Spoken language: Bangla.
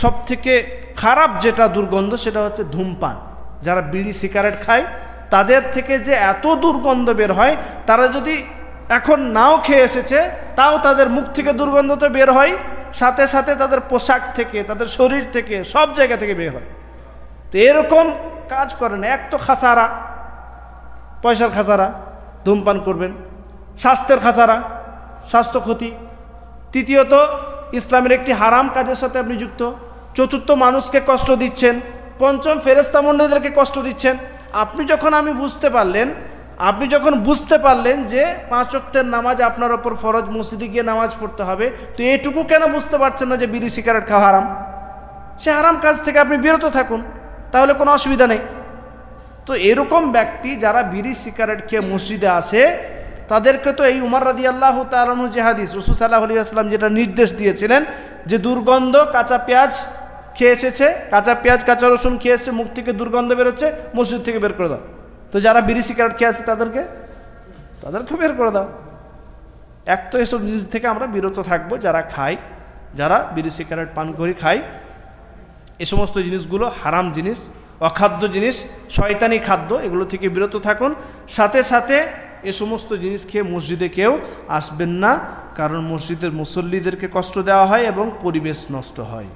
সব থেকে খারাপ যেটা দুর্গন্ধ সেটা হচ্ছে ধূমপান। যারা বিড়ি, সিগারেট খায়, তাদের থেকে যে এত দুর্গন্ধ বের হয়, তারা যদি এখন নাও খেয়ে এসেছে, তাও তাদের মুখ থেকে দুর্গন্ধ তো বের হয়, সাথে সাথে তাদের পোশাক থেকে, তাদের শরীর থেকে, সব জায়গা থেকে বের হয়। তো এরকম কাজ করেন। এক তো খাসারা, পয়সার খাসারা, ধূমপান করবেন। স্বাস্থ্যের খাসারা, স্বাস্থ্য ক্ষতি। তৃতীয়ত, ইসলামের একটি হারাম কাজের সাথে আপনি যুক্ত। চতুর্থ মানুষকে কষ্ট দিচ্ছেন, পঞ্চম ফেরেস্তা মন্ডলীদেরকে কষ্ট দিচ্ছেন। আপনি যখন আমি বুঝতে পারলেন, আপনি যখন বুঝতে পারলেন যে পাঁচ অক্টের নামাজ আপনার ওপর ফরজ, মসজিদে গিয়ে নামাজ পড়তে হবে, তো এটুকু কেন বুঝতে পারছেন না যে বিড়ি সিগারেট খাওয়া হারাম? সে হারাম কাজ থেকে আপনি বিরত থাকুন, তাহলে কোনো অসুবিধা নেই। তো এরকম ব্যক্তি যারা বিড়ি সিগারেট খেয়ে মসজিদে আসে, তাদেরকে তো এই উমর রাদি আল্লাহ তালু যে হাদিস, রসুল সাল্লাহ আলী আসলাম যেটা নির্দেশ দিয়েছিলেন যে দুর্গন্ধ, কাঁচা পেঁয়াজ খেয়ে এসেছে, কাঁচা পেঁয়াজ, কাঁচা রসুন খেয়ে এসেছে, মুখ থেকে দুর্গন্ধ বেরোচ্ছে, মসজিদ থেকে বের করে দাও। তো যারা বিড়ি সিগারেট খেয়ে আসে তাদেরকে তাদেরকে বের করে দাও। এক তো এসব জিনিস থেকে আমরা বিরত থাকব, যারা খাই যারা বিড়ি সিগারেট পান করি খাই এ সমস্ত জিনিসগুলো হারাম জিনিস, অখাদ্য জিনিস, শয়তানি খাদ্য, এগুলো থেকে বিরত থাকুন। সাথে সাথে এ সমস্ত জিনিস খেয়ে মসজিদে কেউ আসবেন না, কারণ মসজিদের মুসল্লিদেরকে কষ্ট দেওয়া হয় এবং পরিবেশ নষ্ট হয়।